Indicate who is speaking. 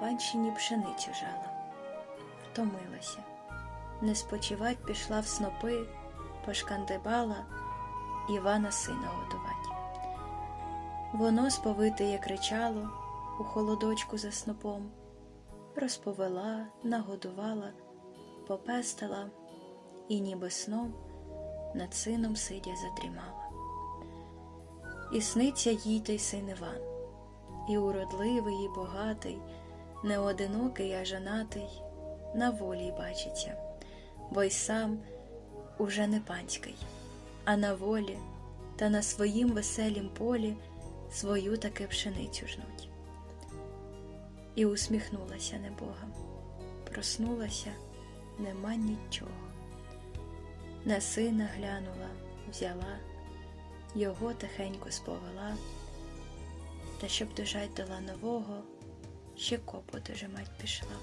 Speaker 1: панщині пшеницю жала, втомилася, не спочивать пішла в снопи, пошкандибала Івана сина годувать. Воно сповитеє кричало у холодочку за снопом, розповела, нагодувала, попестила і ніби сном над сином сидя задрімала. І сниться їй той син Іван, і уродливий, і богатий, не одинокий, а жанатий, на волі бачиться, бо й сам уже не панський, а на волі та на своїм веселім полі свою таки пшеницю жнуть. І усміхнулася небога, проснулася, нема нічого. На сина глянула, взяла, його тихенько сповела, та щоб дожать до ланового, ще копу мать пішла.